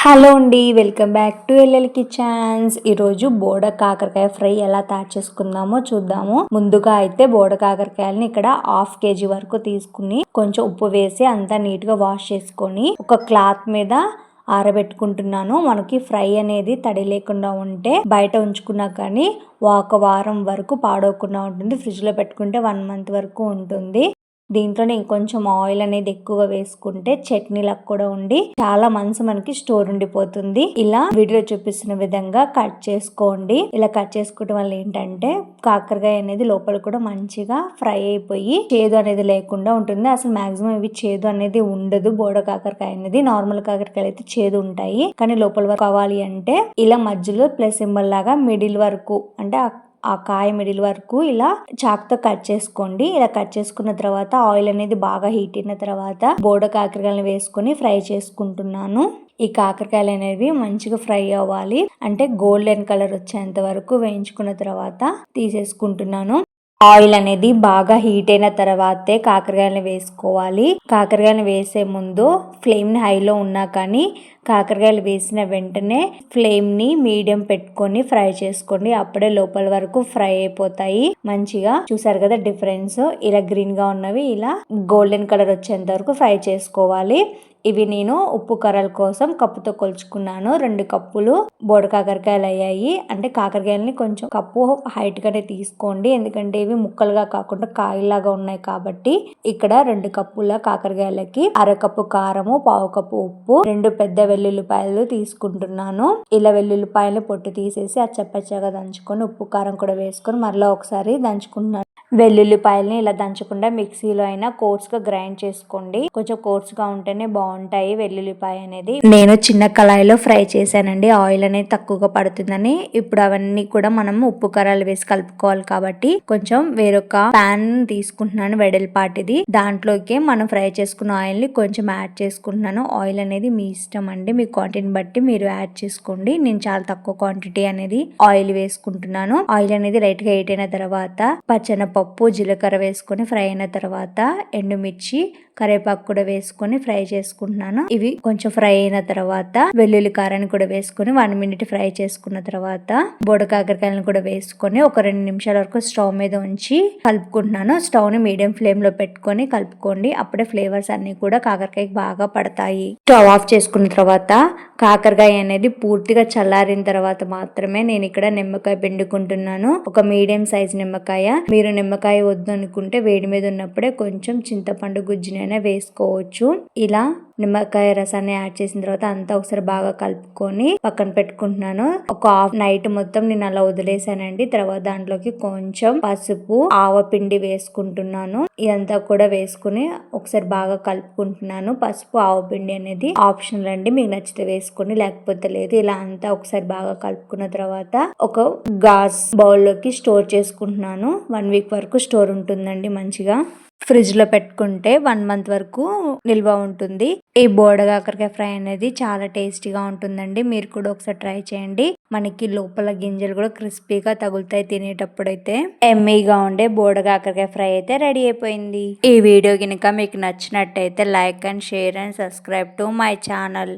Hello అండి welcome back to LL kitchens. ఈరోజు బోడ కాకరకాయ ఫ్రై ఎలా తయారు చేసుకుందామో చూద్దాము. ముందుగా అయితే బోడ కాకరకాయలని ఇక్కడ హాఫ్ కేజీ వరకు తీసుకుని కొంచెం ఉప్పు వేసి అంతా నీట్గా వాష్ చేసుకొని ఒక క్లాత్ మీద ఆరబెట్టుకుంటున్నాను. మనకి ఫ్రై అనేది తడి లేకుండా ఉంటే బయట ఉంచుకున్నా కానీ ఒక వారం వరకు పాడవకుండా ఉంటుంది. ఫ్రిడ్జ్లో పెట్టుకుంటే వన్ మంత్ వరకు ఉంటుంది. దీంట్లోనే ఇంకొంచెం ఆయిల్ అనేది ఎక్కువగా వేసుకుంటే చట్నీలకు కూడా ఉండి చాలా మంచి మనకి స్టోర్ ఉండిపోతుంది. ఇలా వీడియో చూపిస్తున్న విధంగా కట్ చేసుకోండి. ఇలా కట్ చేసుకోవడం వల్ల ఏంటంటే కాకరకాయ అనేది లోపల కూడా మంచిగా ఫ్రై అయిపోయి చేదు అనేది లేకుండా ఉంటుంది. అసలు మాక్సిమం ఇవి చేదు అనేది ఉండదు. బోడ కాకరకాయ అనేది నార్మల్ కాకరకాయలు అయితే చేదు ఉంటాయి. కానీ లోపల వరకు కావాలి అంటే ఇలా మధ్యలో ప్లస్ సింబల్ లాగా మిడిల్ వరకు అంటే ఆ కాయ మిడిల్ వరకు ఇలా చాక్తో కట్ చేసుకోండి. ఇలా కట్ చేసుకున్న తర్వాత ఆయిల్ అనేది బాగా హీట్ అయిన తర్వాత బోడ కాకరకాయలను వేసుకొని ఫ్రై చేసుకుంటున్నాను. ఈ కాకరకాయలు అనేవి మంచిగా ఫ్రై అవ్వాలి. అంటే గోల్డెన్ కలర్ వచ్చేంత వరకు వేయించుకున్న తర్వాత తీసేసుకుంటున్నాను. ఆయిల్ అనేది బాగా హీట్ అయిన తర్వాతే కాకరకాయలు వేసుకోవాలి. కాకరకాయలు వేసే ముందు ఫ్లేమ్ని హైలో ఉన్నా కానీ కాకరకాయలు వేసిన వెంటనే ఫ్లేమ్ని మీడియం పెట్టుకొని ఫ్రై చేసుకోండి. అప్పుడే లోపల వరకు ఫ్రై అయిపోతాయి. మంచిగా చూసారు కదా డిఫరెన్స్? ఇలా గ్రీన్గా ఉన్నవి ఇలా గోల్డెన్ కలర్ వచ్చేంత వరకు ఫ్రై చేసుకోవాలి. ఇవి నేను ఉప్పు కర్రల కోసం కప్పుతో కొలుచుకున్నాను. రెండు కప్పులు బోడ కాకరకాయలు అయ్యాయి. అంటే కాకరకాయలని కొంచెం కప్పు హైట్ గానే తీసుకోండి. ఎందుకంటే ఇవి ముక్కలుగా కాకుండా కాయలాగా ఉన్నాయి కాబట్టి ఇక్కడ రెండు కప్పుల కాకరకాయలకి అరకప్పు కారము పావు కప్పు ఉప్పు రెండు పెద్ద వెల్లుల్లిపాయలు తీసుకుంటున్నాను. ఇలా వెల్లుల్లిపాయలు పొట్టు తీసేసి ఆ చప్పచ్చగా దంచుకొని ఉప్పు కారం కూడా వేసుకొని మరలా ఒకసారి దంచుకుంటున్నాను. వెల్లుల్లిపాయలని ఇలా దంచకుండా మిక్సీలో అయినా కోర్స్గా గ్రైండ్ చేసుకోండి. కొంచెం కోర్స్గా ఉంటేనే బాగుంటాయి వెల్లుల్లిపాయ అనేది. నేను చిన్న కళాయిలో ఫ్రై చేశానండి. ఆయిల్ అనేది తక్కువగా పడుతుందని. ఇప్పుడు అవన్నీ కూడా మనం ఉప్పు కారాలు వేసి కలుపుకోవాలి కాబట్టి కొంచెం వేరొక ప్యాన్ తీసుకుంటున్నాను వెడల్పాటిది. దాంట్లోకి మనం ఫ్రై చేసుకున్న ఆయిల్ని కొంచెం యాడ్ చేసుకుంటున్నాను. ఆయిల్ అనేది మీ ఇష్టం అండి. మీ క్వాంటిటీని బట్టి మీరు యాడ్ చేసుకోండి. నేను చాలా తక్కువ క్వాంటిటీ అనేది ఆయిల్ వేసుకుంటున్నాను. ఆయిల్ అనేది లైట్గా హీట్ అయిన తర్వాత పచ్చనపప్పు జీలకర్ర వేసుకొని ఫ్రై అయిన తర్వాత ఎండుమిర్చి కరివేపాకు కూడా వేసుకొని ఫ్రై చేసుకుంటున్నాను. ఇవి కొంచెం ఫ్రై అయిన తర్వాత వెల్లుల్లి కారాన్ని కూడా వేసుకొని వన్ మినిట్ ఫ్రై చేసుకున్న తర్వాత బోడ కాకరకాయలను కూడా వేసుకొని ఒక రెండు నిమిషాల వరకు స్టవ్ మీద ఉంచి కలుపుకుంటున్నాను. స్టవ్ని మీడియం ఫ్లేమ్లో పెట్టుకొని కలుపుకోండి. అప్పుడే ఫ్లేవర్స్ అన్ని కూడా కాకరకాయకి బాగా పడతాయి. స్టవ్ ఆఫ్ చేసుకున్న తర్వాత తర్వాత కాకరకాయ అనేది పూర్తిగా చల్లారిన తర్వాత మాత్రమే నేను ఇక్కడ నిమ్మకాయ పిండుకుంటున్నాను. ఒక మీడియం సైజ్ నిమ్మకాయ. మీరు నిమ్మకాయ వద్దు అనుకుంటే వేడి మీద ఉన్నప్పుడే కొంచెం చింతపండు గుజ్జునైనా వేసుకోవచ్చు. ఇలా నిమ్మకాయ రసాన్ని యాడ్ చేసిన తర్వాత అంతా ఒకసారి బాగా కలుపుకొని పక్కన పెట్టుకుంటున్నాను. ఒక హాఫ్ నైట్ మొత్తం నేను అలా వదిలేసానండి. తర్వాత దాంట్లోకి కొంచెం పసుపు ఆవ పిండి వేసుకుంటున్నాను. ఇదంతా కూడా వేసుకుని ఒకసారి బాగా కలుపుకుంటున్నాను. పసుపు ఆవ పిండి అనేది ఆప్షనల్ అండి. మీకు నచ్చితే వేసుకొని లేకపోతే లేదు. ఇలా అంతా ఒకసారి బాగా కలుపుకున్న తర్వాత ఒక గాజ్ బౌల్లోకి స్టోర్ చేసుకుంటున్నాను. వన్ వీక్ వరకు స్టోర్ ఉంటుందండి మంచిగా. ఫ్రిడ్జ్లో పెట్టుకుంటే వన్ మంత్ వరకు నిల్వ ఉంటుంది. ఈ బోడగాకరకాయ ఫ్రై అనేది చాలా టేస్టీగా ఉంటుందండి. మీరు కూడా ఒకసారి ట్రై చేయండి. మనకి లోపల గింజలు కూడా క్రిస్పీగా తగులుతాయి తినేటప్పుడు అయితే ఎమ్మీగా ఉండే బోడగాకరకాయ ఫ్రై అయితే రెడీ అయిపోయింది. ఈ వీడియో కనుక మీకు నచ్చినట్టయితే like and share and subscribe to my channel.